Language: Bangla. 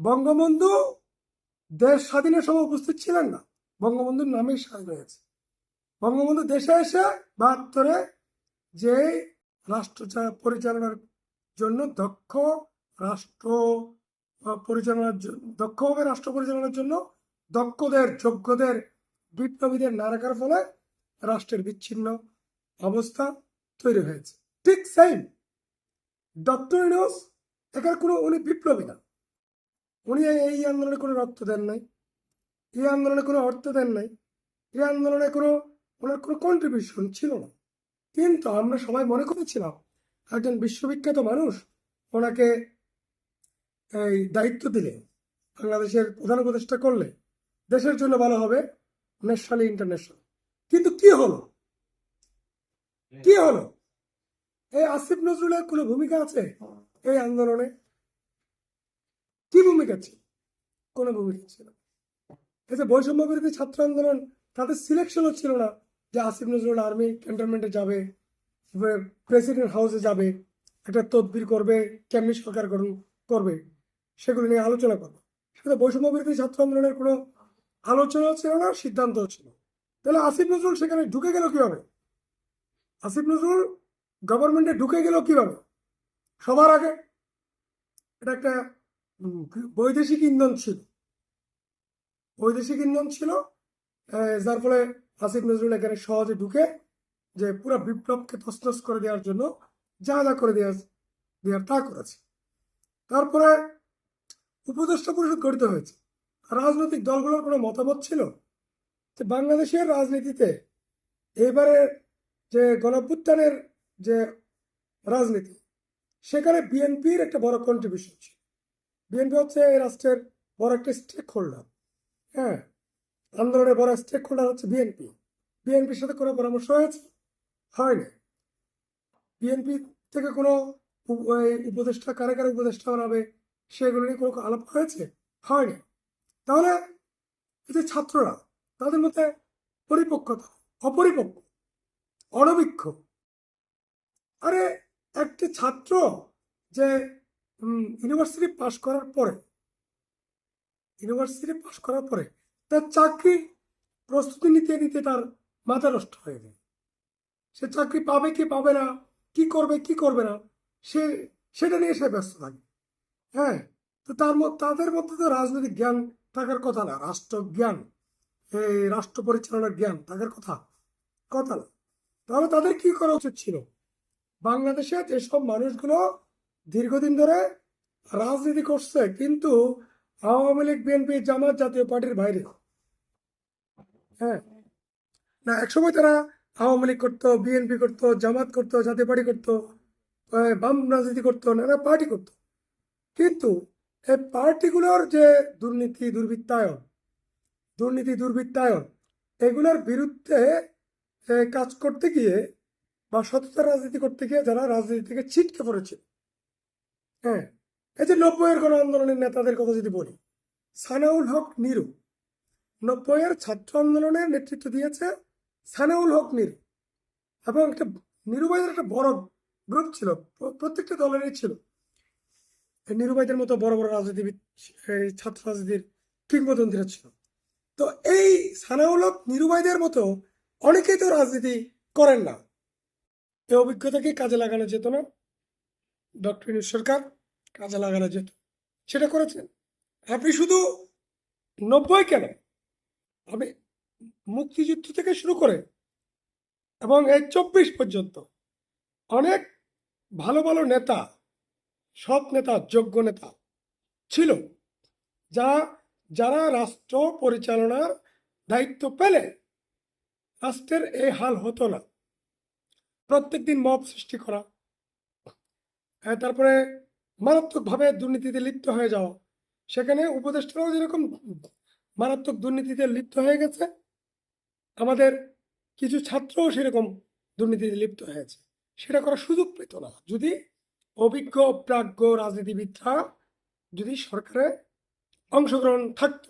বঙ্গবন্ধু দেশ স্বাধীনের সময় উপস্থিত ছিলেন না। বঙ্গবন্ধুর নামেই স্বাধীন হয়েছে বঙ্গবন্ধু দেশে এসে বাহাত্তরে যে রাষ্ট্র পরিচালনার জন্য দক্ষ রাষ্ট্র পরিচালনার দক্ষভাবে রাষ্ট্র পরিচালনার জন্য দক্ষদের, যোগ্যদের, বিপ্লবীদের না রাখার ফলে রাষ্ট্রের বিচ্ছিন্ন অবস্থা তৈরি হয়েছে। ঠিক সেম ডক্টর ইনোস এখানে কোনো উনি বিপ্লবী না। উনি এই- আন্দোলনে কোনো রক্ত দেন নাই। এই আন্দোলনে কোনো অর্থ দেন নাই। এই আন্দোলনে কোনো, ওনার কোনো কন্ট্রিবিউশন ছিল না। কিন্তু আমরা সবাই মনে করেছিলাম, একজন বিশ্ববিখ্যাত মানুষ ওনাকে এই দায়িত্ব দিলে, বাংলাদেশের প্রধান উপদেষ্টা করলে, দেশের জন্য ভালো হবে ন্যাশনালি ইন্টারন্যাশনাল কিন্তু কি হলো? কি হলো? এই আসিফ নজরুলের কোনো ভূমিকা আছে এই আন্দোলনে? কি ভূমিকা ছিল? কোনো ভূমিকা ছিল। এই বৈষম্য বিরোধী ছাত্র আন্দোলন তাদের সিলেকশনও ছিল না যে আসিফ নজরুল আর্মি ক্যান্টনমেন্টে যাবে প্রেসিডেন্ট হাউসে যাবে, একটা তদবির করবে, কেমনি সরকার গঠন করবে, সেগুলো নিয়ে আলোচনা করবে। সেটা বৈষম্য বিরোধী ছাত্র আন্দোলনের কোনো আলোচনাও ছিল না, সিদ্ধান্তও ছিল তাহলে আসিফ নজরুল সেখানে ঢুকে গেল কীভাবে? আসিফ নজরুল গভর্নমেন্টে ঢুকে গেল কীভাবে? সবার আগে এটা একটা বৈদেশিক ইন্ধন ছিল। বৈদেশিক ইন্ধন ছিল যার ফলে আসিফ নজরুল এখানে সহজে ঢুকে যে পুরো বিপ্লবকে তসনস করে দেওয়ার জন্য যা যা করে দেওয়া দেওয়ার তা করেছে। তারপরে উপদেষ্টা পরিষদ গঠিত হয়েছে। রাজনৈতিক দলগুলোর কোনো মতামত ছিল? যে বাংলাদেশের রাজনীতিতে এবারে যে গণভ্যুত্থানের যে রাজনীতি, সেখানে বিএনপির একটা বড় কন্ট্রিবিউশন ছিল। বিএনপি হচ্ছে এই রাষ্ট্রের বড় একটা স্টেক হোল্ডার হ্যাঁ আন্দোলনের বড় স্টেক হোল্ডার হচ্ছে বিএনপি। বিএনপির সাথে কোনো পরামর্শ হয়েছে? হয়নি। বিএনপি থেকে কোনো উপদেষ্টা, কারে কারে উপদেষ্টা বানাবে, সেগুলো নিয়ে কোনো আলাপ হয়েছে? হয়নি। তাহলে এই যে ছাত্ররা, তাদের মধ্যে পরিপক্কতা, অপরিপক্ক অনবিক্ষ আরে, একটি ছাত্র যে ইউনিভার্সিটি পাশ করার পরে ইউনিভার্সিটি পাশ করার পরে তার চাকরি প্রস্তুতি নিতে নিতে তার মাথা নষ্ট হয়ে যায়। সে চাকরি পাবে কি পাবে না, কি করবে কি করবে না, সে, সেটা নিয়ে সে ব্যস্ত থাকে। হ্যাঁ তো তার তাদের মধ্যে তো রাজনৈতিক জ্ঞান থাকার কথা না, রাষ্ট্র জ্ঞান এই রাষ্ট্র পরিচালনার জ্ঞান থাকার কথা কথা না। তাহলে তাদের কি করা উচিত ছিল? বাংলাদেশে যেসব মানুষগুলো দীর্ঘদিন ধরে রাজনীতি করছে, কিন্তু আওয়ামী লীগ, বিএনপি, জামাত জাতীয় পার্টির বাইরে। হ্যাঁ। না, একসময় তারা আওয়ামী লীগ করতো, বিএনপি করতো, জামাত করতো, জাতীয় পার্টি করতো বাম রাজনীতি করতো, নানা পার্টি করতো। কিন্তু এই পার্টিগুলোর যে দুর্নীতি, দুর্বৃত্তায়ন দুর্নীতি, দুর্বৃত্তায়ন, এগুলোর বিরুদ্ধে কাজ করতে গিয়ে বা সততার রাজনীতি করতে গিয়ে যারা রাজনীতি থেকে ছিটকে পড়েছে হ্যাঁ এই যে নব্বইয়ের গণ আন্দোলনের নেতাদের কথা যদি বলি, সানাউল হক নিরু, নব্বইয়ের ছাত্র আন্দোলনের নেতৃত্ব দিয়েছে সানাউল হক নিরু। এবং একটা নিরুবাইদের একটা বড় গ্রুপ ছিল প্রত্যেকটা দলেরই ছিল। নিরুবাইদের মতো বড় বড় রাজনীতিবিদ ছাত্র রাজনীতির কিংবদন্তীরা ছিল। তো এই সানাউল হক নিরুবাইদের মতো অনেকেই তো রাজনীতি করেন না। এই অভিজ্ঞতাকে কাজে লাগানো যেত না। ডক্টর সরকার কাজে লাগানো যেত। সেটা করেছেন। আপনি শুধু নব্বই কেন? আমি মুক্তিযুদ্ধ থেকে শুরু করে এবং এই চব্বিশ পর্যন্ত অনেক ভালো ভালো নেতা, সৎ নেতা, যোগ্য নেতা ছিল, যা, যারা রাষ্ট্র পরিচালনার দায়িত্ব পেলে রাষ্ট্রের এই হাল হতো না। প্রত্যেকদিন মব সৃষ্টি করা তারপরে মারাত্মকভাবে দুর্নীতিতে লিপ্ত হয়ে যাওয়া সেখানে উপদেষ্টারাও যেরকম মারাত্মক দুর্নীতিতে লিপ্ত হয়ে গেছে, আমাদের কিছু ছাত্রও সেরকম দুর্নীতিতে লিপ্ত হয়েছে। সেটা করার সুযোগ পেত না। যদি অভিজ্ঞ, প্রাজ্ঞ রাজনীতিবিদরা যদি সরকারে অংশগ্রহণ থাকতো